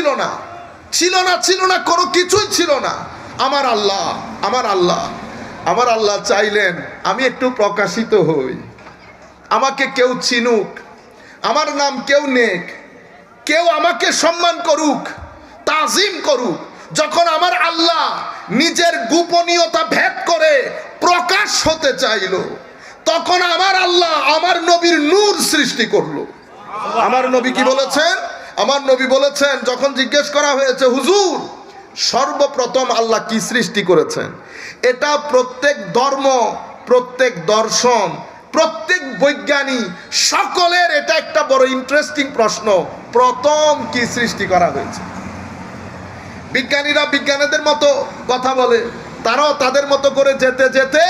ছিল না। ছিল না ছিল না, কোনো কিছুই ছিল না। আমার আল্লাহ আমার আল্লাহ আমার আল্লাহ চাইলেন আমি একটু প্রকাশিত হই। আমাকে কেউ চিনুক, আমার নাম কেউ নেক, কেউ আমাকে সম্মান করুক, তাজিম করুক। যখন আমার আল্লাহ নিজের গোপনীয়তা ভেদ করে প্রকাশ হতে চাইল, তখন আমার আল্লাহ আমার নবীর নূর সৃষ্টি করল। আমার নবী কি বলেছেন? আমার নবী বলেছেন, যখন জিজ্ঞেস করা হয়েছে, হুজুর, সর্বপ্রথম আল্লাহ কি সৃষ্টি করেছেন? এটা প্রত্যেক ধর্ম, প্রত্যেক দর্শন, প্রত্যেক বৈজ্ঞানিক, সকলের এটা একটা বড় ইন্টারেস্টিং প্রশ্ন, প্রথম কি সৃষ্টি করা হয়েছে? বিজ্ঞানীরা বিজ্ঞানীদের মতো কথা বলে, তারাও তাদের মতো করে যেতে যেতে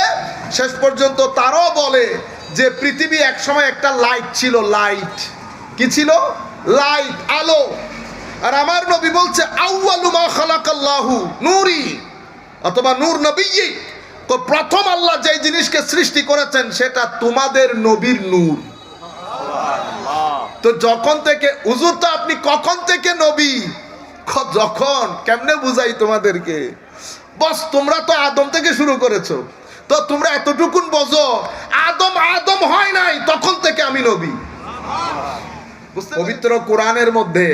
শেষ পর্যন্ত তারাও বলে যে, পৃথিবী একসময় একটা লাইট ছিল লাইট কি ছিল? লাইট, আলো। আর আমার নবী বলছে আউয়ালুমা খালাকাল্লাহু, নূরি। অথবা নূর নবী তো প্রথম আল্লাহ যেই জিনিসকে সৃষ্টি করেছেন, সেটা তোমাদের নবীর নূর। তো যখন থেকে, হুজুর তো আপনি কখন থেকে নবী? যখন। কেমনে বুঝাই তোমাদেরকে? বস, তোমরা তো আদম থেকে শুরু করেছ। তো তোমরা এতটুকুন বোঝো, আদম আদম হয় নাই, তখন থেকে আমি নবী। পবিত্র কোরআনের মধ্যে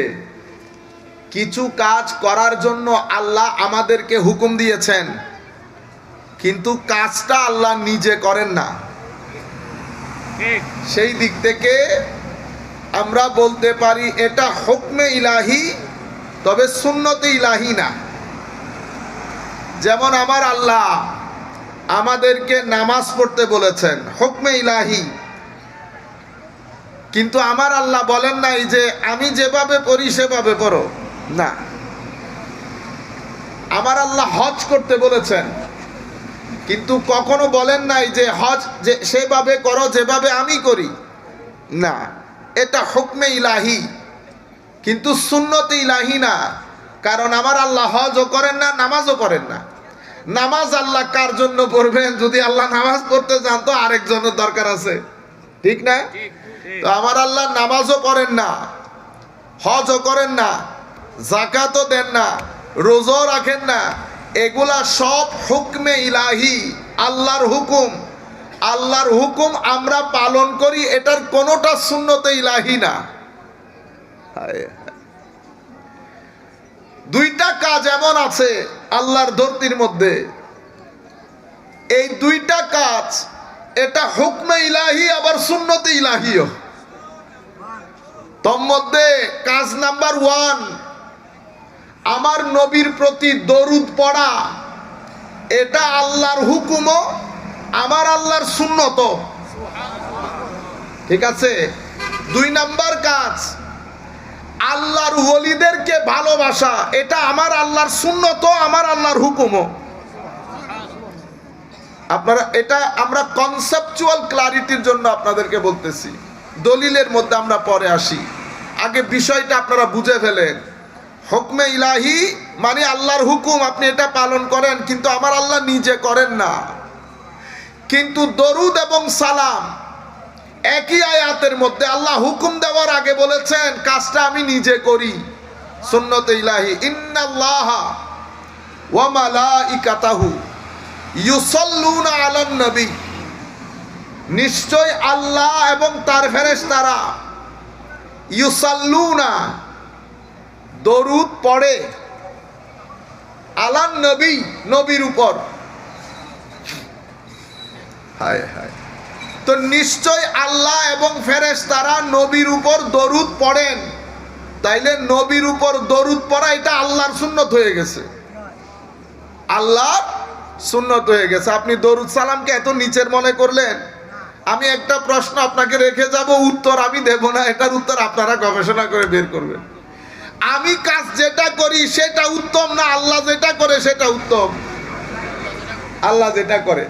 কিছু কাজ করার জন্য আল্লাহ আমাদেরকে হুকুম দিয়েছেন কিন্তু কাজটা আল্লাহ নিজে করেন না। সেই দিক থেকে আমরা বলতে পারি এটা হুকমে ইলাহি তবে সুন্নতে ইলাহি না। যেমন আমার আল্লাহ আমাদেরকে নামাজ পড়তে বলেছেন হুকমে ইলাহি কিন্তু আমার আল্লাহ বলেন নাই যে আমি যেভাবে পড়ি সেভাবে পড়ো। না। আমার আল্লাহ হজ করতে বলেছেন। কিন্তু কখনো বলেন নাই যে হজ যে সেভাবে করো, যেভাবে আমি করি। না। এটা হুকমে ইলাহি। কিন্তু সুন্নতে ইলাহি না। কারণ আমার আল্লাহ হজও করেন না, নামাজও করেন না। নামাজ আল্লাহ কার জন্য পড়বেন? যদি আল্লাহ নামাজ পড়তে চান তো আরেকজনের দরকার আছে। ঠিক না? তো আমার আল্লাহ নামাজও করেন না হজও করেন না জাকাতও দেন না রোজও রাখেন না। এগুলা সব হুকমে ইলাহি আল্লাহর হুকুম। আল্লাহর হুকুম আমরা পালন করি এটার কোনোটা শূন্যতে ইলাহি না। দুইটা কাজ এমন আছে আল্লাহর ধরতির মধ্যে। এই দুইটা কাজ এটা হুকমে ইলাহি, আবার শূন্যতে ইলাহিও। তোর মধ্যে কাজ নাম্বার ওয়ান, আমার নবীর প্রতি দরুদ পড়া, এটা আল্লাহর হুকুমও, আমার আল্লাহর সুন্নত ঠিক আছে? দুই নাম্বার কাজ, আল্লাহর ওলিদেরকে ভালোবাসা, এটা আমার আল্লাহর সুন্নত আমার আল্লাহর হুকুমও। আপনারা, এটা আমরা কনসেপচুয়াল ক্লারিটির জন্য আপনাদেরকে বলতেছি। দলিলের মধ্যে আমরা পরে আসি। আগে বিষয়টা আপনারা বুঝে ফেলেন। হুকমে ইলাহি মানে আল্লাহর হুকুম, আপনি এটা পালন করেন, কিন্তু আমার আল্লাহ নিজে করেন না। কিন্তু দরুদ এবং সালাম একই আয়াতের মধ্যে আল্লাহ হুকুম দেওয়ার আগে বলেছেন, কাজটা আমি নিজে করি। সুন্নতে ইলাহি, ইন্নাল্লাহ ওয়া মালাইকাতাহু। ইউসাল্লুনা আলান নবী। নিশ্চয় আল্লাহ এবং তার ফেরেশতারা ইউসাল্লুনা, দরুদ পড়ে আলান নবী, নবীর উপর। হায় হায়। তো নিশ্চয় আল্লাহ এবং ফেরেশতারা নবীর উপর দরুদ পড়েন। তাইলে নবীর উপর দরুদ পড়া এটা আল্লাহর সুন্নত হয়ে গেছে। আল্লাহ সুন্নত হয়ে গেছে। আপনি দরুদ সালামকে এত নিচের মনে করলেন? আমি একটা প্রশ্ন আপনাকে রেখে যাব, উত্তর আমি দেব না, এটার উত্তর আপনারা গবেষণা করে বের করবেন। আমি কাজ যেটা করি সেটা উত্তম না, আল্লাহ যেটা করে সেটা উত্তম। আল্লাহ যেটা করে।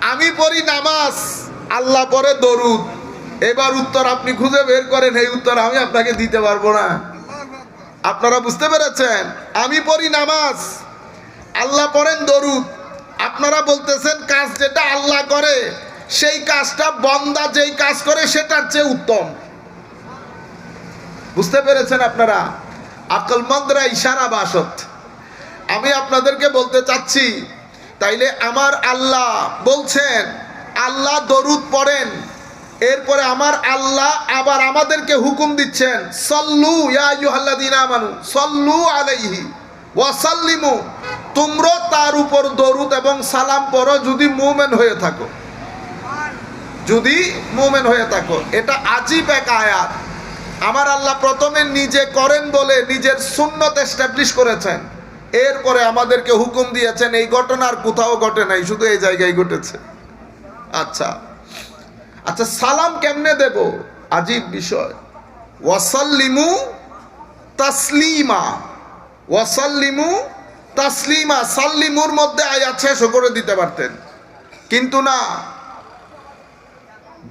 আমি পড়ি নামাজ, আল্লাহ পরে দরুদ। এবার উত্তর আপনি খুঁজে বের করেন, এই উত্তর আমি আপনাকে দিতে পারব না। আপনারা বুঝতে পেরেছেন? আমি পড়ি নামাজ আল্লাহ পড়েন দরুদ, আপনারা বলতেছেন কাজ যেটা আল্লাহ করে, সেই কাজটা বন্দা যেই কাজ করে সেটার চেয়ে উত্তম। বুঝতে পেরেছেন আপনারা? আকলমন্দরা ইশারা বাসত। আমি আপনাদেরকে বলতে চাচ্ছি, তাইলে আমার আল্লাহ বলছেন, আল্লাহ দরুদ পড়েন, এরপরে আমার আল্লাহ আবার আমাদেরকে হুকুম দিচ্ছেন, সল্লু ইয়া আইয়ুহাল্লাযীনা আমানু, সল্লু আলাইহি। ওয়াসাল্লিমু, তোমরা তার উপর দরুদ এবং সালাম পড়ো যদি মুমিন হয়ে থাকো। যদি মুমিন হয়ে থাকো। এটা আজীব এক আয়াত। আমার আল্লাহ প্রথমে নিজে করেন বলে নিজের সুন্নত এস্টাবলিশ করেছেন। এরপরে আমাদেরকে হুকুম দিয়েছেন, এই ঘটনার কোথাও ঘটে নাই, শুধু এই জায়গায় ঘটেছে। আচ্ছা। আচ্ছা সালাম কেমনে দেব? আজীব বিষয়। ওয়াসাল্লিমু তাসলিমা। ওয়াসাল্লিমু তাসলিমা, সাল্লিমুর মধ্যে আয়াত শেষ করে দিতে পারতেন। কিন্তু না।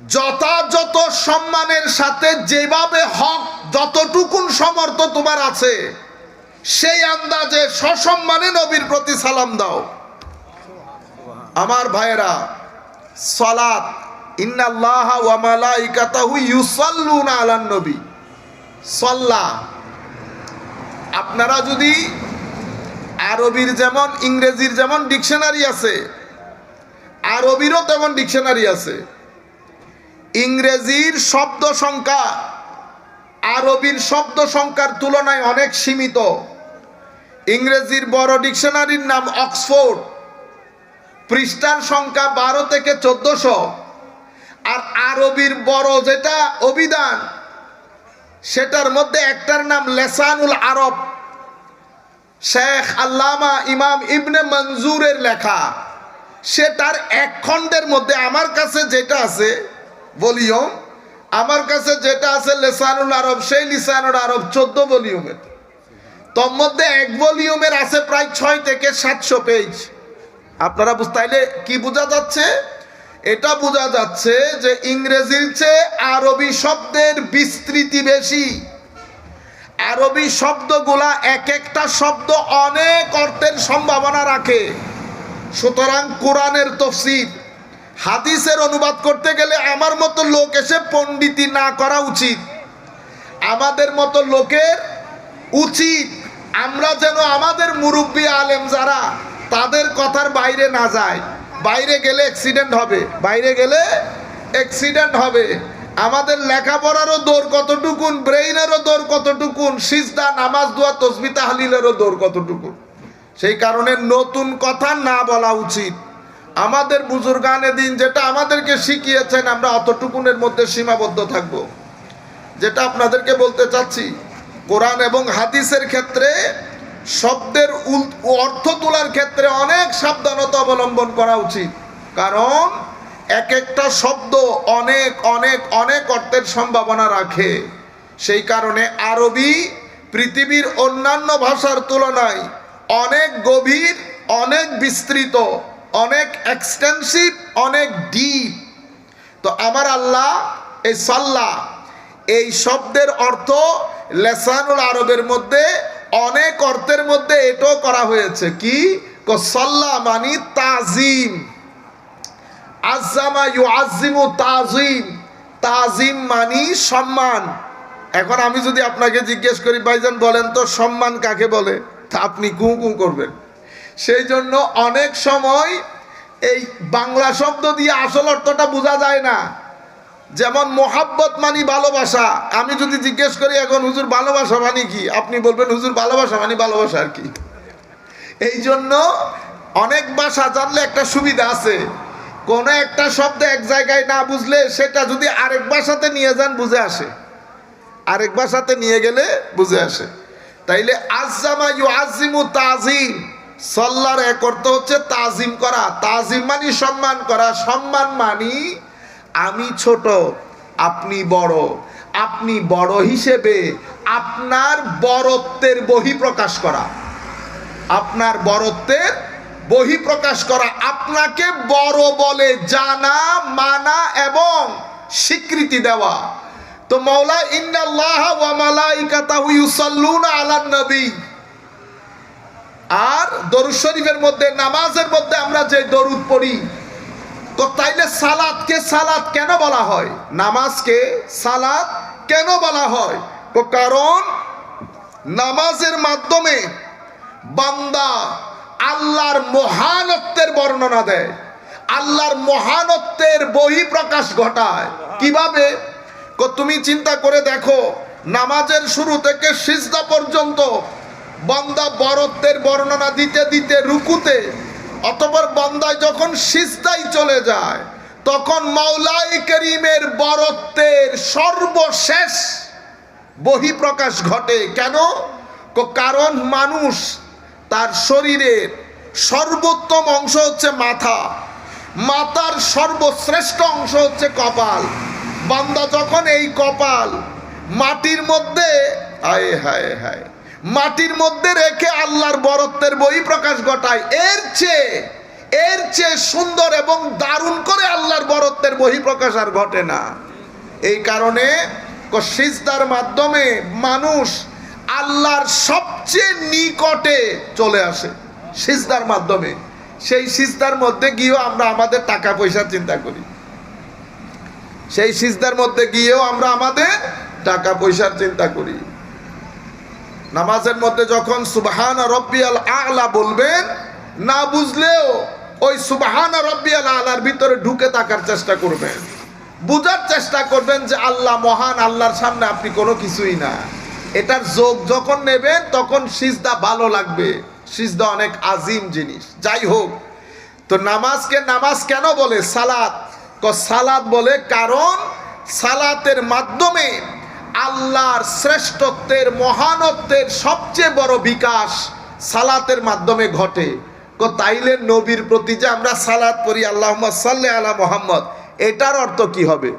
যথাযথ সম্মানের সাথে যেভাবে হক, যতটুকুন সমর্থ তোমার আছে, সেই আন্দাজে সসম্মানে নবীর প্রতি সালাম দাও। আমার ভাইয়েরা, সালাত, ইন্নাল্লাহ ওয়া মালাইকাতাহু ইউসাল্লুনা আলান নবী। সাল্লাহ আপনারা যদি আরবির যেমন, ইংরেজির যেমন ডিকশনারি আছে, আরবিরও তেমন ডিকশনারি আছে, ইংরেজির শব্দ সংখ্যা, আরবির শব্দ সংখ্যার তুলনায় অনেক সীমিত। ইংরেজির বড় ডিকশনারির নাম অক্সফোর্ড। পৃষ্ঠার সংখ্যা বারো থেকে চোদ্দশো। আর আরবির বড় যেটা অভিধান সেটার মধ্যে একটার নাম লেসানুল আরব। শেখ আল্লামা ইমাম ইবনে মঞ্জুরের লেখা। সেটার এক খণ্ডের মধ্যে আমার কাছে যেটা আছে, ভলিউম, আমার কাছে যেটা আছে লেসানুল আরব, সেই লিসানুল আরব চোদ্দ ভলিউমের। তোর মধ্যে এক ভলিউমের আছে প্রায় ছয় থেকে সাতশো পেজ আপনারা বুঝতে কি বোঝা যাচ্ছে? এটা বোঝা যাচ্ছে যে ইংরেজির চেয়ে আরবি শব্দের বিস্তৃতি বেশি। আরবি শব্দগুলা এক একটা শব্দ অনেক অর্থের সম্ভাবনা রাখে। সুতরাং কোরআনের তফসির হাদিসের অনুবাদ করতে গেলে আমার মতো লোক এসে পণ্ডিতি না করা উচিত। আমাদের মতো লোকের উচিত। আমরা যেন আমাদের মুরব্বী আলেম যারা, তাদের কথার বাইরে না যায় বাইরে গেলে অ্যাক্সিডেন্ট হবে। বাইরে গেলে অ্যাক্সিডেন্ট হবে। আমাদের লেখাপড়ারও দৌড় কতটুকুন ব্রেইনেরও দৌড় কতটুকুন, সিজদা, নামাজ, দোয়া, তসবি হালিলেরও দৌড় কতটুকুন। সেই কারণে নতুন কথা না বলা উচিত। আমাদের বুজুর্গানে দিন যেটা আমাদেরকে শিখিয়েছেন, আমরা অতটুকুনের মধ্যে সীমাবদ্ধ থাকব। যেটা আপনাদেরকে বলতে চাচ্ছি, কোরআন এবং হাদিসের ক্ষেত্রে শব্দের অর্থ তোলার ক্ষেত্রে অনেক সাবধানতা অবলম্বন করা উচিত। কারণ এক একটা শব্দ অনেক অনেক অনেক অর্থের সম্ভাবনা রাখে। সেই কারণে আরবি পৃথিবীর অন্যান্য ভাষার তুলনায় অনেক গভীর, অনেক বিস্তৃত, অনেক এক্সটেন্সিভ অনেক ডিপ তো আমার আল্লাহ এই সাল্লাহ এই শব্দের অর্থ লেসানুল আরবের মধ্যে অনেক অর্থের মধ্যে এটাও করা হয়েছে। কি? সাল্লাহ মানি তাজিম। আজামা ইউ আজিমু তাজিম। তাজিম মানি সম্মান। এখন আমি যদি আপনাকে জিজ্ঞেস করি, ভাইজান বলেন তো সম্মান কাকে বলে? তা আপনি কু কু করবেন। সেই জন্য অনেক সময় এই বাংলা শব্দ দিয়ে আসল অর্থটা বোঝা যায় না। যেমন মোহাব্বত মানি ভালোবাসা। আমি যদি জিজ্ঞেস করি, এখন হুজুর ভালোবাসা মানি কি? আপনি বলবেন, হুজুর ভালোবাসা মানি ভালোবাসা আর কি। এই জন্য অনেক ভাষা জানলে একটা সুবিধা আছে। কোনো একটা শব্দ এক জায়গায় না বুঝলে সেটা যদি আরেক ভাষাতে নিয়ে যান, বুঝে আসে। আরেক ভাষাতে নিয়ে গেলে বুঝে আসে। তাইলে আজামা আজিমু তাজিম। সল্লার এক অর্থ হচ্ছে তাজিম করা। তাজিম মানি সম্মান করা। সম্মান মানি আমি ছোট, আপনি বড়। আপনি বড় হিসেবে আপনার বড়ত্বের বহি প্রকাশ করা। আপনার বড়ত্বের বহি প্রকাশ করা আপনাকে বড় বলে জানা, মানা এবং স্বীকৃতি দেওয়া। তো মৌলা ইন্নাল্লাহ ওয়া আর দরুদ শরীফের মধ্যে, নামাজের মধ্যে আমরা যে দরুদ পড়ি তো তাইলে সালাদকে সালাদ কেন বলা হয়? নামাজকে সালাদ কেন বলা হয়? তো কারণ নামাজের মাধ্যমে বান্দা আল্লাহর মহানত্বের বর্ণনা দেয়। আল্লাহর মহানত্বের বহিঃপ্রকাশ ঘটায়। কীভাবে? তুমি চিন্তা করে দেখো, নামাজের শুরু থেকে সিজদা পর্যন্ত বান্দা বরত্বের বর্ণনা দিতে দিতে রুকুতে অতপর বন্দায় যখন সিজদাই চলে যায়, তখন মাওলাই করিমের বরত্বের সর্বশেষ বহিঃপ্রকাশ ঘটে। কেন? কারণ মানুষ তার শরীরের সর্বোত্তম অংশ হচ্ছে মাথা। মাথার সর্বশ্রেষ্ঠ অংশ হচ্ছে কপাল। বান্দা যখন এই কপাল মাটির মধ্যে হায় হায় হায় মাটির মধ্যে রেখে আল্লাহর বরত্বের বই বহিঃপ্রকাশ ঘটায়। এর চেয়ে এর চেয়ে সুন্দর এবং দারুণ করে আল্লাহর বরত্বের বহিঃপ্রকাশ আর ঘটে না। এই কারণে সিজদার মাধ্যমে মানুষ আল্লাহর সবচেয়ে নিকটে চলে আসে সিজদার মাধ্যমে। সেই সিজদার মধ্যে গিয়েও আমরা আমাদের টাকা পয়সার চিন্তা করি। সেই সিজদার মধ্যে গিয়েও আমরা আমাদের টাকা পয়সার চিন্তা করি। নামাজের মধ্যে যখন সুবহান রব্বিয়াল আলা বলবেন, না বুঝলেও ওই সুবহান রব্বিয়াল আলার ভিতরে ঢুকে থাকার চেষ্টা করবেন। বুঝার চেষ্টা করবেন যে আল্লাহ মহান, আল্লাহর সামনে আপনি কোনো কিছুই না। এটার যোগ যখন নেবেন, তখন সিজদা ভালো লাগবে। সিজদা অনেক আজিম জিনিস। যাই হোক, তো নামাজকে নামাজ কেন বলে? সালাত। ক সালাত বলে কারণ সালাতের মাধ্যমে আল্লাহর শ্রেষ্ঠত্বের, মহানত্বের সবচেয়ে বড় বিকাশ সালাতের মাধ্যমে ঘটে। তাইলে নবীর প্রতি যে আমরা সালাত পড়ি আল্লাহ সাল্লে আলা মোহাম্মদ, এটার অর্থ কি হবে?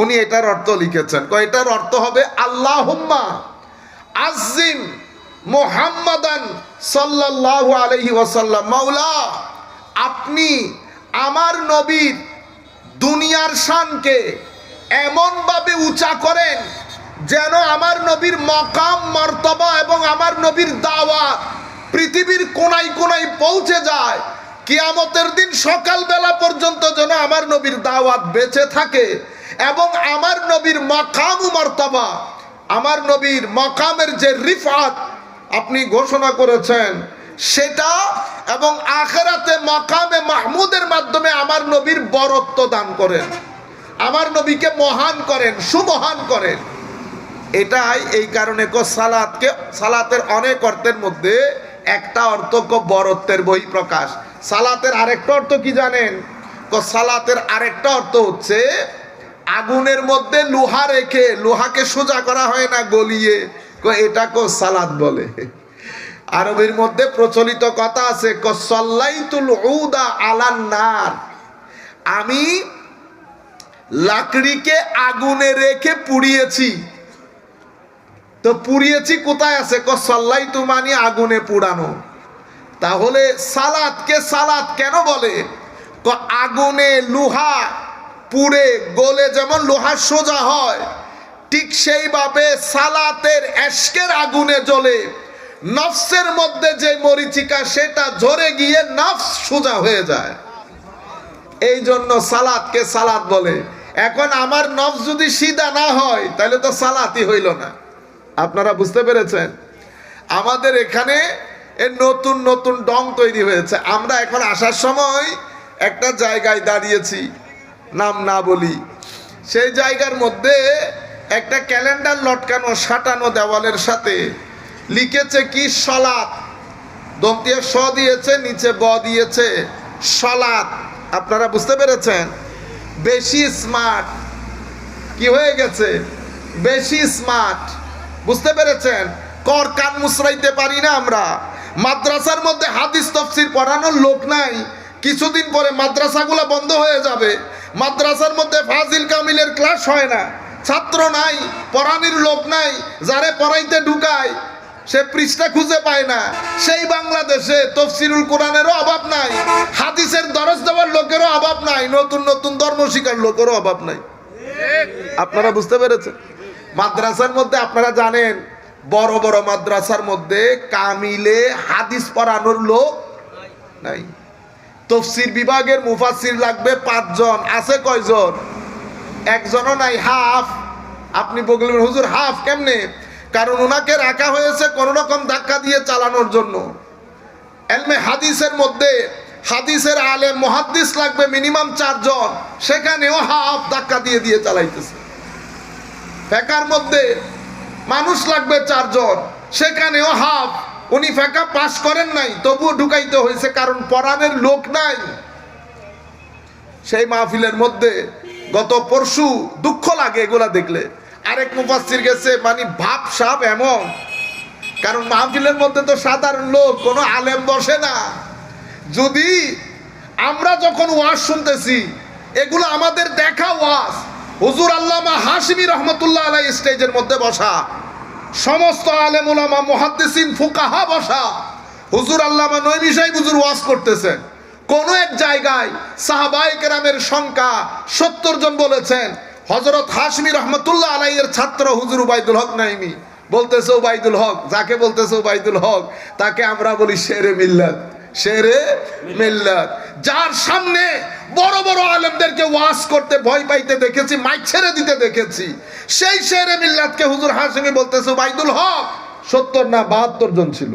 উনি এটার অর্থ লিখেছেন। ক, এটার অর্থ হবে আল্লাহুম্মা আজিম মোহাম্মদান সাল্লাল্লাহু আলাইহি ওয়াসাল্লাম। মাওলা, আপনি আমার নবীর দুনিয়ার শানকে এমনভাবে উঁচা করেন যেন আমার নবীর মকাম, মর্তবা এবং আমার নবীর দাওয়াত পৃথিবীর কোনায় কোনায় পৌঁছে যায়। কিয়ামতের দিন সকালবেলা পর্যন্ত যেন আমার নবীর দাওয়াত বেঁচে থাকে এবং আমার নবীর মকাম মর্তবা, আমার নবীর মকামের যে রিফাত আপনি ঘোষণা করেছেন, সেটা এবং আখেরাতে মকামে মাহমুদের মাধ্যমে আমার নবীর বরত্ব দান করেন। আমার নবীকে মহান করেন, সুমহান করেন। এটাই এই কারণে কো সালাতকে, সালাতের অনেক অর্থের মধ্যে একটা অর্থ কো বরত্বের বই প্রকাশ সালাতের আরেকটা অর্থ কি জানেন? কো সালাতের আরেকটা অর্থ হচ্ছে আগুনের মধ্যে লোহা রেখে, লোহাকে সোজা করা হয় না গলিয়ে। কো এটা কো সালাত বলে। আরবের মধ্যে প্রচলিত কথা আছে, ক সল্লাইতুল উদা আলান নার। আমি লাকড়িকে আগুনে রেখে পুড়িয়েছি। তো পুড়িয়েছি কোথায় আছে? ক সল্লাই তুমানি আগুনে পুড়ানো। তাহলে সালাদকে সালাদ কেন বলে? ক, আগুনে লোহা পুড়ে গলে যেমন লোহা সোজা হয়, ঠিক সেইভাবে সালাতের এশকের আগুনে জ্বলে। নফসের মধ্যে যে মরিচিকা, সেটা ঝরে গিয়ে নফস সোজা হয়ে যায়। এই জন্য সালাদকে সালাদ বলে। এখন আমার নফস যদি সিধা না হয়, তাহলে তো সালাতই হইল না। আপনারা বুঝতে পেরেছেন? আমাদের এখানে এর নতুন নতুন ডং তৈরি হয়েছে। আমরা এখন আসার সময় একটা জায়গায় দাঁড়িয়েছি, নাম না বলি। সেই জায়গার মধ্যে একটা ক্যালেন্ডার লটকানো সাটানো দেওয়ালের সাথে লিখেছে কি সলাৎ দন্তিয়া স দিয়েছে, নিচে ব দিয়েছে সলাৎ আপনারা বুঝতে পেরেছেন? বেশি স্মার্ট কি হয়ে গেছে? বেশি স্মার্ট বুঝতে পেরেছেন? কর কান মুসরাইতে পারি না আমরা। মাদ্রাসার মধ্যে হাদিস তফসির পড়ানোর লোক নাই। কিছুদিন পরে মাদ্রাসাগুলো বন্ধ হয়ে যাবে। মাদ্রাসার মধ্যে ফাজিল কামিলের ক্লাস হয় না। ছাত্র নাই, পড়ানির লোক নাই, যারে পড়াইতে ঢুকায়, সে পৃষ্ঠা খুঁজে পায় না। সেই বাংলাদেশে তফসিরুল কোরআনেরও অভাব নাই। হাদিসের দরজ দেওয়ার লোকেরও অভাব নাই। নতুন নতুন ধর্ম শিকার লোকেরও অভাব নাই। আপনারা বুঝতে পেরেছেন? মাদ্রাসার মধ্যে আপনারা জানেন, বড় বড় মাদ্রাসার মধ্যে কামিলে হাদিস পড়ানোর লোক নাই। তফসির বিভাগের মুফাসির লাগবে পাঁচজন, আছে কয়জন? একজনও নাই, হাফ। আপনি বললেন হুজুর, হাফ কেমনে? কারণ ওনাকে রাখা হয়েছে কোন রকম ধাক্কা দিয়ে চালানোর জন্য। এলমে হাদিসের মধ্যে হাদিসের আলে মহাদ্দিস লাগবে মিনিমাম চারজন, সেখানেও হাফ ধাক্কা দিয়ে দিয়ে চালাইতেছে। ফেকার মধ্যে মানুষ লাগবে চারজন। সেখানেও হাফ। উনি ফেকা পাস করেন নাই, তবুও ঢুকাইতে হয়েছে, কারণ পরাণের লোক নাই। সেই মাহফিলের মধ্যে গত পরশু দুঃখ লাগে এগুলা দেখলে। আরেক মুফাসির গেছে মানে ভাব সাপ এমন। কারণ মাহফিলের মধ্যে তো সাধারণ লোক, কোনো আলেম বসে না। যদি আমরা যখন ওয়াজ শুনতেছি, এগুলো আমাদের দেখা ওয়াজ। হুজুর আল্লামা হাসিমি রহমতুল্লাহ আলাই স্টেজের মধ্যে বসা। সমস্ত আলেম ওলামা মুহাদ্দিসিন, ফুকাহা বসা। হুজুর আল্লামা নৈমি সাহেব হুজুর ওয়াজ করতেছেন। কোন এক জায়গায় সাহাবাই কেরামের সংখ্যা সত্তর জন বলেছেন। হজরত হাসমি রহমতুল্লাহ আলাইয়ের ছাত্র হুজুর উবাইদুল হক নাইমি। বলতেছে উবাইদুল হক, যাকে বলতেছে উবাইদুল হক, তাকে আমরা বলি শেরে মিল্লাত শেরে মিল্লাত। যার সামনে বড় বড় আলেমদেরকে ওয়াজ করতে ভয় পাইতে দেখেছি, মাইক ছেড়ে দিতে দেখেছি, সেই শেরে মিল্লাতকে হুজুর হাসমি বলতেছে, উবাইদুল হক, সত্তর না বাহাত্তর জন ছিল।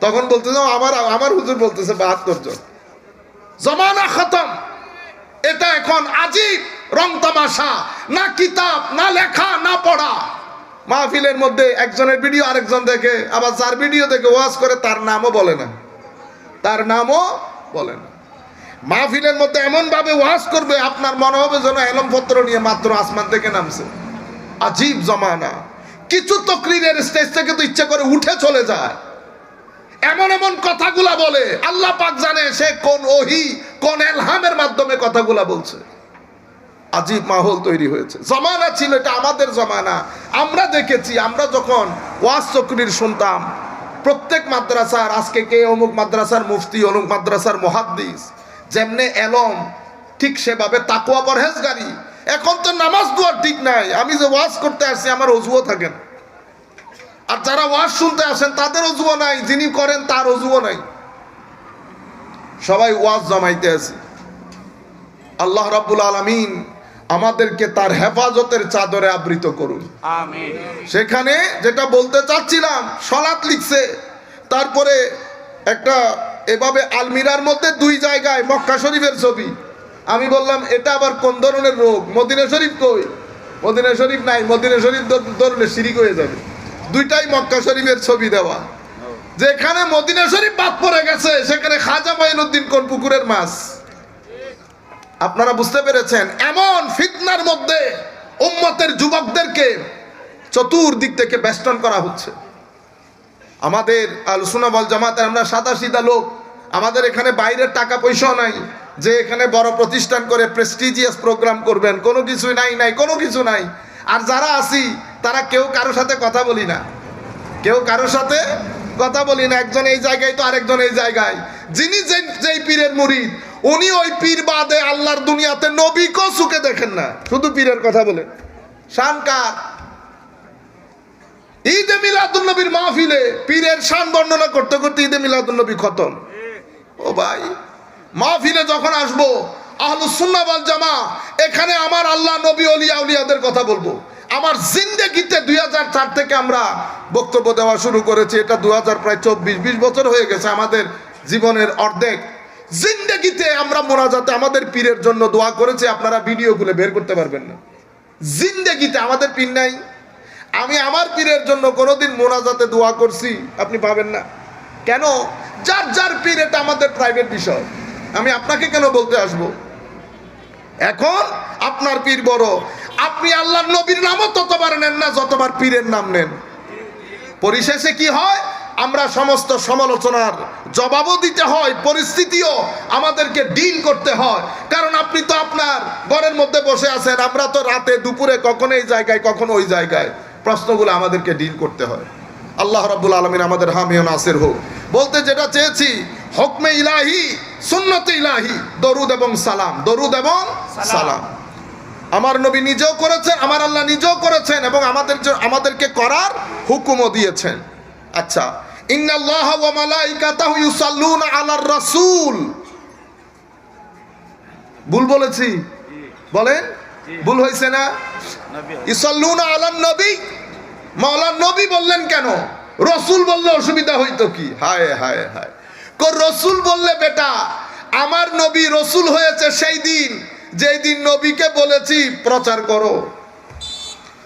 তখন বলতেছে আমার আমার হুজুর বলতেছে বাহাত্তর জন। জমানা খতম। এটা এখন আজীব, রং তামাশা, না কিতাব, না লেখা, না পড়া। মাহফিলের মধ্যে একজনের ভিডিও আরেকজন দেখে, আবার যার ভিডিও দেখে ওয়াজ করে তার নামও বলে না। তার নামও বলে না। মাহফিলের মধ্যে এমন ভাবে ওয়াজ করবে, আপনার মনে হবে যেন এলমপত্র নিয়ে মাত্র আসমান থেকে নামছে। আজীব জমানা। কিছু তকরিরের স্টেজ থেকে তো ইচ্ছে করে উঠে চলে যায়। এমন এমন কথাগুলা বলে, আল্লাহ পাক জানে সে কোন ওহি, কোন এলহামের মাধ্যমে কথাগুলা বলছে। আজীব মাহল তৈরি হয়েছে। জমানা ছিল, এটা আমাদের জমানা। আমরা দেখেছি, আমরা যখন ওয়াজ চক্রির শুনতাম প্রত্যেক মাদ্রাসার, আজকে কে অমুক মাদ্রাসার মুফতি, অমুক মাদ্রাসার মহাদ্দিস, যেমনে এলম, ঠিক সেভাবে তাকুয়া পরহেজগারি। এখন তো নামাজ দোয়ার ঠিক নাই। আমি যে ওয়াজ করতে আসছি, আমার অজুও থাকেন আর যারা ওয়াজ শুনতে আসেন, তাদের অজুও নাই, যিনি করেন তার অজুও নাই। সবাই ওয়াজ জমাইতে আছে। আল্লাহ রাব্বুল আলামিন আমাদেরকে তার হেফাজতের চাদরে আবৃত করুন। সেখানে যেটা বলতে চাচ্ছিলাম সলাৎ লিখছে। তারপরে একটা এভাবে আলমিরার মধ্যে দুই জায়গায় মক্কা শরীফের ছবি। আমি বললাম এটা আবার কোন ধরনের রোগ? মদিনা শরীফ কই? মদিনা শরীফ নাই মদিনা শরীফ ধর- ধরলে শিরিক হয়ে যাবে। দুইটাই মক্কা শরীফের ছবি দেওয়া। যেখানে মদিনা শরীফ বাদ পড়ে গেছে সেখানে খাজা মাইনুদ্দিন কোন পুকুরের মাছ? আপনারা বুঝতে পেরেছেন, এমন ফিতনার মধ্যে উম্মতের যুবকদেরকে চতুর্দিক থেকে বেষ্টন করা হচ্ছে। আমাদের আলোচনা বল জামাতে আমরা সাদা সিধা লোক, আমাদের এখানে বাইরের টাকা পয়সাও নাই, যে এখানে বড় প্রতিষ্ঠান করে প্রেস্টিজিয়াস প্রোগ্রাম করবেন, কোনো কিছু নাই নাই, কোনো কিছু নাই। আর যারা আছি, তারা কেউ কারোর সাথে কথা বলি না। কেউ কারোর সাথে কথা বলি না, একজন এই জায়গায় তো আরেকজন এই জায়গায়। যিনি যেই- পীরের মুরিদ উনি ওই পীর বাদে আল্লাহর দুনিয়াতে নবীকেও সুখে দেখেন না। শুধু পীরের কথা বলেন শানকার ঈদে মিলাদুল নবীর মাহফিলে পীরের শান বর্ণনা করতে করতে ঈদে মিলাদুল নবী খতম। ও ভাই, মাহফিলে যখন আসব, আহলুস সুন্নাহ ওয়াল জামা এখানে আমার আল্লাহ, নবী, অলিয়া, উলিয়াদের কথা বলব। আমার জিন্দেগিতে দুই হাজার চার থেকে আমরা বক্তব্য দেওয়া শুরু করেছি। এটা দু হাজার প্রায় চব্বিশ, বিশ বছর হয়ে গেছে আমাদের জীবনের অর্ধেক। জিন্দেগিতে আমরা মোনাজাতে আমাদের পীরের জন্য দোয়া করেছি, আপনারা ভিডিও ভিডিওগুলো বের করতে পারবেন না। জিন্দেগিতে আমাদের পীর নাই। আমি আমার পীরের জন্য কোনোদিন মোনাজাতে দোয়া করছি, আপনি পাবেন না। কেন? যার যার পীর, এটা আমাদের প্রাইভেট বিষয়। আমি আপনাকে কেন বলতে আসব? এখন আপনার পীর বড়। আপনি আল্লাহর নবীর নামও ততবার নেন না যতবার পীরের নাম নেন। পরিশেষে কি হয়? আমরা সমস্ত সমালোচনার জবাবও দিতে হয়, পরিস্থিতিও আমাদেরকে ডিল করতে হয়। কারণ আপনি তো আপনার ঘরের মধ্যে বসে আছেন, আমরা তো রাতে, দুপুরে কখন এই জায়গায়, কখনো ওই জায়গায়। প্রশ্নগুলো আমাদেরকে ডিল করতে হয়। আল্লাহ রাব্বুল আলমিন আমাদের হামিও নাসির হোক। বলতে যেটা চেয়েছি, হকমে ইলাহি, সুন্নতে ইলাহি, দরুদ এবং সালাম। দরুদ এবং সালাম। আমার নবী নিজেও করেছেন, আমার আল্লাহ নিজেও করেছেন এবং আমাদের আমাদেরকে করার হুকুমও দিয়েছেন। আচ্ছা ইন্নাল্লাহ ওয়া মালাইকাতাহু ইউসাল্লুনা আলার রাসূল। ভুল বলেছি? বলেন, ভুল হয়েছে না? নবী ইউসাল্লুনা আলান নবী। মাওলা নবী বললেন কেন? রসুল বললে অসুবিধা হইতো কি? হায় হায় হায়। কো রসুল বললে বেটা, আমার নবী রসুল হয়েছে সেই দিন, যেই দিন নবীকে বলেছি, প্রচার করো।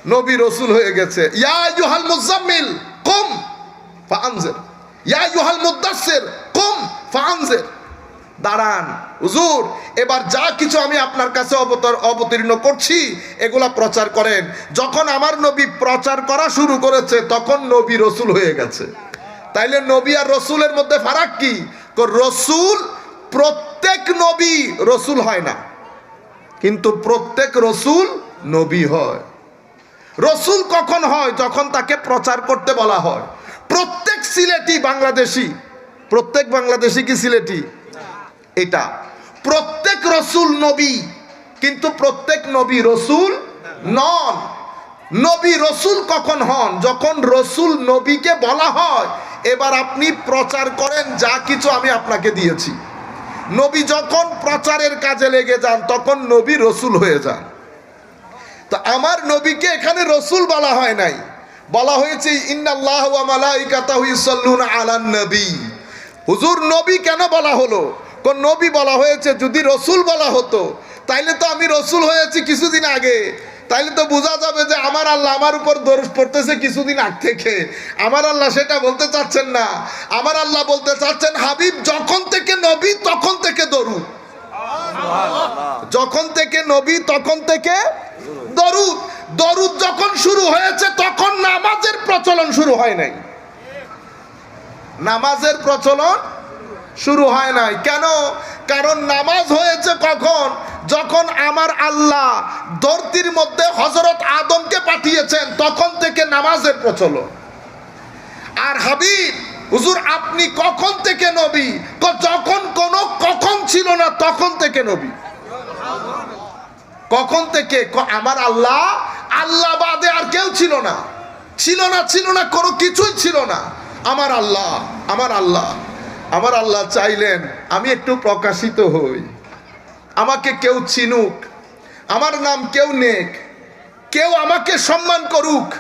নবী রসুল হয়ে গেছে। ইয়া ইউহাল মুজাম্মিল, কম। ফানজের ইয়া ইউহাল মুদাসসির, কম ফানজের দাঁড়ান, হুজুর, এবার যা কিছু আমি আপনার কাছে অবতর, অবতীর্ণ করছি, এগুলা প্রচার করেন। যখন আমার নবী প্রচার করা শুরু করেছে, তখন নবী রসুল হয়ে গেছে। তাইলে নবী আর রসুলের মধ্যে ফারাক কি? রসুল, প্রত্যেক নবী রসুল হয় না। কিন্তু প্রত্যেক রসুল নবী হয়। রসুল কখন হয়? যখন তাকে প্রচার করতে বলা হয়। প্রত্যেক সিলেটি বাংলাদেশি, প্রত্যেক বাংলাদেশি কি সিলেটি? এটা। প্রত্যেক রসুল নবী, কিন্তু প্রত্যেক নবী রসুল নন। নবী রসুল কখন হন? যখন রসুল নবীকে বলা হয়, এবার আপনি প্রচার করেন, যা কিছু আমি আপনাকে দিয়েছি। নবী যখন প্রচারের কাজে লেগে যান, তখন নবী রসুল হয়ে যান। তো আমার নবীকে এখানে রসুল বলা হয় নাই। বলা হয়েছে নবী। হুজুর, নবী কেন বলা হলো? কোন নবী বলা হয়েছে, যদি রসুল বলা হতো, তাইলে তো আমি রসুল হয়েছি কিছুদিন আগে। তাইলে তো বোঝা যাবে যে আমার আল্লাহ আমার উপর দোষ পড়তেছে কিছুদিন আগ থেকে। আমার আল্লাহ সেটা বলতে চাচ্ছেন না। আমার আল্লাহ বলতে চাচ্ছেন, হাবিব, যখন থেকে নবী, তখন থেকে দরুদ। যখন থেকে নবী, তখন থেকে দরুদ। দরুদ যখন শুরু হয়েছে, তখন নামাজের প্রচলন শুরু হয় নাই। নামাজের প্রচলন শুরু হয় নাই। কেন? কারণ নামাজ হয়েছে কখন? যখন আমার আল্লাহ ধরতির মধ্যে হজরত আদমকে পাঠিয়েছেন, তখন থেকে নামাজের প্রচলন। আর হাবিব, হুজুর, আপনি কখন থেকে নবী? যখন কোনো কখন ছিল না, তখন থেকে নবী। কখন থেকে? আমার আল্লাহ আল্লাহ বাদে আর কেউ ছিল না। ছিল না ছিল না, কোনো কিছুই ছিল না। আমার আল্লাহ আমার আল্লাহ আমার আল্লাহ চাইলেন আমি একটু প্রকাশিত হই। আমাকে কেউ চিনুক, আমার নাম কেউ নেক। কেউ আমাকে সম্মান করুক,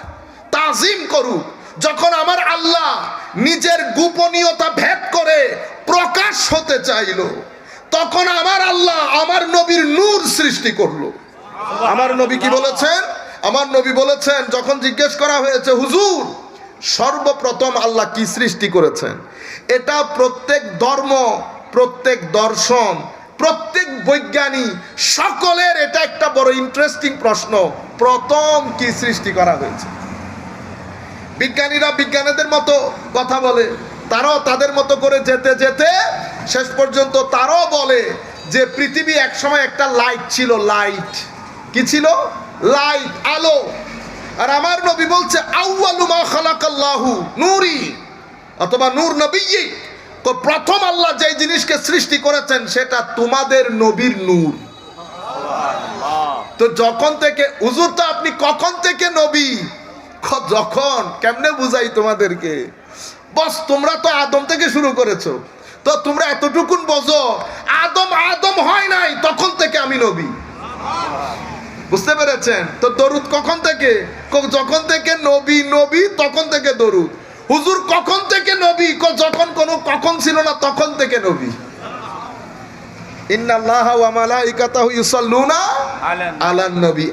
তাজিম করুক। যখন আমার আল্লাহ নিজের গোপনীয়তা ভেদ করে প্রকাশ হতে চাইল, তখন আমার আল্লাহ আমার নবীর নূর সৃষ্টি করল। আমার নবী কি বলেছেন? আমার নবী বলেছেন, যখন জিজ্ঞেস করা হয়েছে, হুজুর, সর্বপ্রথম আল্লাহ কি সৃষ্টি করেছেন? এটা প্রত্যেক ধর্ম, প্রত্যেক দর্শন, প্রত্যেক বৈজ্ঞানিক, সকলের এটা একটা বড় ইন্টারেস্টিং প্রশ্ন, প্রথম কি সৃষ্টি করা হয়েছে? বিজ্ঞানীরা বিজ্ঞানীদের মতো কথা বলে, তারাও তাদের মতো করে যেতে যেতে শেষ পর্যন্ত তারাও বলে যে, পৃথিবী একসময় একটা লাইট ছিল লাইট কি ছিল? লাইট, আলো। আর আমার নবী বলছে, আউয়ালু মা খালাকাল্লাহু, নূরি। অথবা নূর নবী তো প্রথম আল্লাহ যেই জিনিসকে সৃষ্টি করেছেন, সেটা তোমাদের নবীর নূর। তো যখন থেকে, হুজুর তো আপনি কখন থেকে নবী? যখন? কেমনে বুঝাই তোমাদেরকে? বস, তোমরা তো আদম থেকে শুরু করেছ। তো তোমরা এতটুকুন বোঝো, আদম আদম হয় নাই, তখন থেকে আমি নবী। বুঝতে পেরেছেন? তো দরুদ কখন থেকে? যখন থেকে নবী নবী, তখন থেকে দরুদ। হুজুর কখন থেকে নবী? যখন কোনো কখন ছিল না, তখন থেকে নবী। ইন্নাল্লাহ ওয়া মালাইকাতাহু ইউসাল্লুনা আলান নবী।